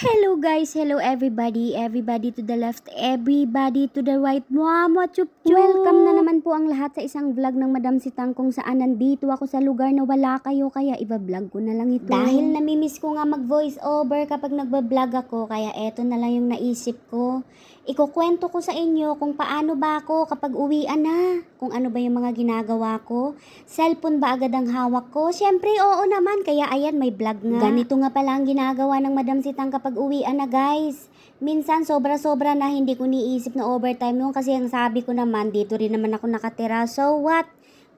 Hello guys, hello everybody, everybody to the left, everybody to the right. Mama, chup chup. Welcome na naman po ang lahat sa isang vlog ng Madam Sitang kung saan nandito ako sa lugar na wala kayo kaya iba-vlog ko na lang ito. Dahil namimiss ko nga mag-voice over kapag nagba-vlog ako kaya eto na lang yung naisip ko. Ikukwento ko sa inyo kung paano ba ako kapag uwian na. Kung ano ba yung mga ginagawa ko. Cellphone ba agad ang hawak ko? Siyempre, oo naman. Kaya ayan, may vlog nga. Ganito nga pala ang ginagawa ng Madam Sitang kapag uwian na guys. Minsan, sobra-sobra na hindi ko niisip na overtime noon kasi ang sabi ko naman, dito rin naman ako nakatira. So what?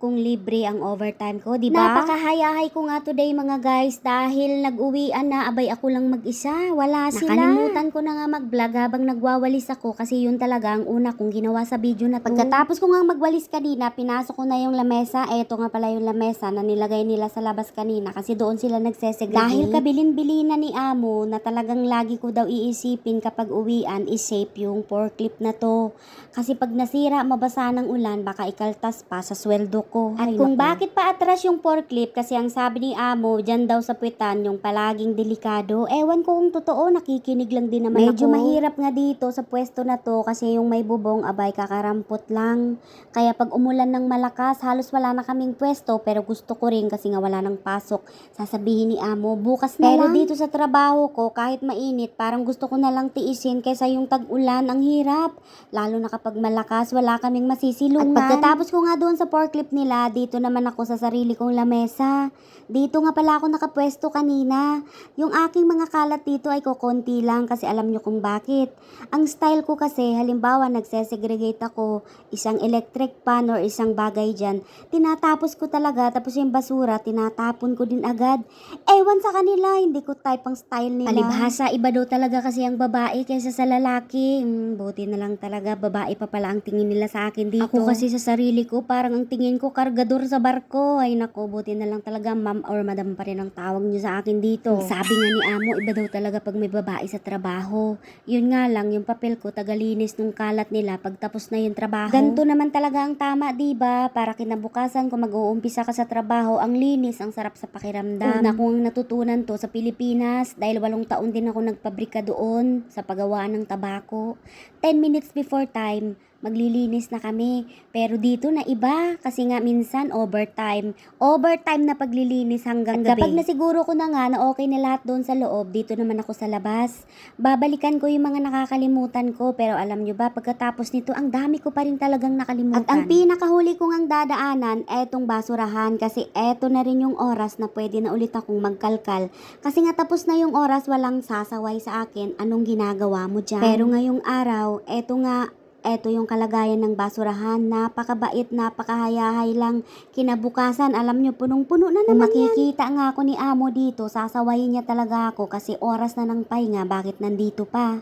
Kung libre ang overtime ko, di ba? Napakahayahay ko nga today mga guys dahil nag-uwian na abay ako lang mag-isa. Wala sila. Nakalimutan ko na nga mag-vlog habang nagwawalis ako kasi yun talaga ang una kong ginawa sa video na to. Pagkatapos ko nga magwalis kanina, pinasok ko na yung lamesa. Eto nga pala yung lamesa na nilagay nila sa labas kanina kasi doon sila nagsesegregate. Dahil kabilin-bilina ni Amo na talagang lagi ko daw iisipin kapag uwian is safe yung forklift na to. Kasi pag nasira, mabasa ng ulan, baka ikaltas pa sa sweldo ko. At Ay, kung naku. bakit pa atras yung forklift, kasi ang sabi ni Amo, dyan daw sa puwitan yung palaging delikado. Ewan ko kung totoo, nakikinig lang din naman Medyo ako. mahirap nga dito sa pwesto na to kasi yung may bubong, abay kakarampot lang. Kaya pag umulan ng malakas, halos wala na kaming pwesto pero gusto ko rin kasi nga wala nang pasok. Sasabihin ni Amo, bukas na Pero lang. dito sa trabaho ko, kahit mainit, parang gusto ko na lang tiisin kaysa yung tag-ulan, ang hirap. Lalo na kapag malakas, wala kaming masisilungan. At pagkatapos ko nga doon sa forklift nila, dito naman ako sa sarili kong lamesa. Dito nga pala ako nakapwesto kanina. Yung aking mga kalat dito ay kukonti lang kasi alam nyo kung bakit. Ang style ko kasi, halimbawa nagsesegregate ako, isang electric pan or isang bagay dyan, tinatapos ko talaga, tapos yung basura, tinatapon ko din agad. Ewan sa kanila, hindi ko type ang style nila. Palibhasa, iba daw talaga kasi ang babae kaysa sa lalaki. Hmm, buti na lang talaga, babae pa pala ang tingin nila sa akin dito. Ako kasi sa sarili ko, parang ang tingin ko kargador sa barko. Ay nako, buti na lang talaga ma'am or madam pa rin ang tawag niyo sa akin dito. Sabi nga ni Amo, iba daw talaga pag may babae sa trabaho. Yun nga lang, yung papel ko, tagalinis nung kalat nila pag tapos na yung trabaho. Ganto naman talaga ang tama, di ba? Para kinabukasan kung mag-uumpisa ka sa trabaho, ang linis, ang sarap sa pakiramdam. Una kong natutunan to sa Pilipinas dahil walong taon din ako nagpabrika doon sa paggawaan ng tabako. 10 minutes before time, maglilinis na kami. Pero dito na iba kasi nga minsan overtime. Overtime na paglilinis hanggang At gabi. kapag nasiguro ko na nga na okay na lahat doon sa loob, dito naman ako sa labas. Babalikan ko yung mga nakakalimutan ko pero alam nyo ba, pagkatapos nito, ang dami ko pa rin talagang nakalimutan. At ang pinakahuli kong ang dadaanan, etong basurahan kasi eto na rin yung oras na pwede na ulit akong magkalkal. Kasi nga tapos na yung oras, walang sasaway sa akin, anong ginagawa mo dyan? Pero ngayong araw, eto nga, eto yung kalagayan ng basurahan. Napakabait, napakahayahay lang. Kinabukasan, alam nyo, punong-puno na naman yan. makikita nga ako ni Amo dito, sasawayin niya talaga ako kasi oras na ng pahinga, bakit nandito pa?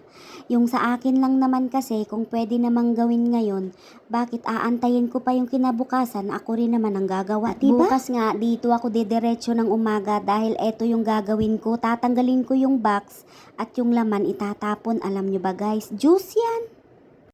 Yung sa akin lang naman kasi, kung pwede namang gawin ngayon, bakit aantayin ko pa yung kinabukasan, ako rin naman ang gagawa, At diba? Bukas nga, dito ako didiretso ng umaga dahil eto yung gagawin ko. Tatanggalin ko yung box at yung laman itatapon. Alam nyo ba guys, juice yan.